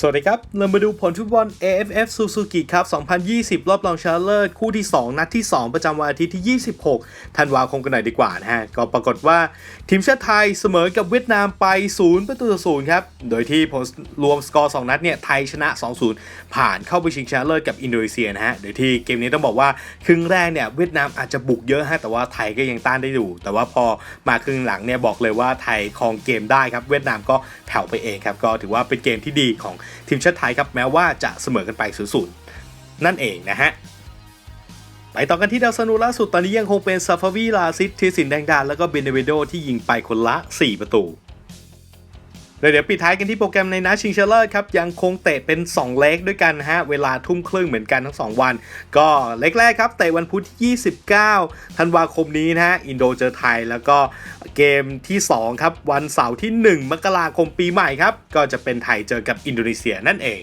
สวัสดีครับ เรามาดูผลฟุตบอล AFF Suzuki ครับ 2020 รอบรองชนะเลิศคู่ที่ 2 นัดที่ 2 ประจำวันอาทิตย์ที่ 26 ธันวาคมกันหน่อยดีกว่านะฮะ ก็ปรากฏว่า ทีมชาติไทยเสมอกับเวียดนามไป 0 ประตูต่อ0ครับ โดยที่ผลรวมสกอร์ 2 นัดเนี่ย ไทยชนะ 2-0 ผ่านเข้าไปชิงชนะเลิศกับอินโดนีเซียนะฮะ โดยที่เกมนี้ต้องบอกว่าครึ่งแรกเนี่ยเวียดนามอาจจะบุกเยอะฮะ แต่ว่าไทยก็ยังต้านได้อยู่ แต่ว่าพอมาครึ่งหลังเนี่ยบอกเลยว่าไทยครองเกมได้ครับ เวียดนามก็แผ่วไปเองครับ ก็ถือว่าเป็นเกมที่ดีของทีมชาติไทยครับแม้ว่าจะเสมอกันไป0 0นั่นเองนะฮะไปต่อกันที่ดาวซันูล่าสุดตอนนี้ยังคงเป็นซาฟาวีลาซิตทีสินแดงดานแล้วก็เบเนเวโดที่ยิงไปคนละ 4 ประตู แล้วเดี๋ยวปิดท้ายกันที่โปรแกรมในนัดชิงชนะเลิศครับยังคงเตะเป็น 2 เลกด้วยกันฮะเวลาทุ่มครึ่งเหมือนกันทั้ง 2 วัน ก็เลกแรกครับเตะวันพุธที่29 ธันวาคมนี้นะฮะอินโดเจอไทย แล้วก็เกมที่ 2 ครับ วันเสาร์ที่ 1 มกราคมปีใหม่ครับก็จะเป็นไทยเจอกับอินโดนีเซียนั่นเอง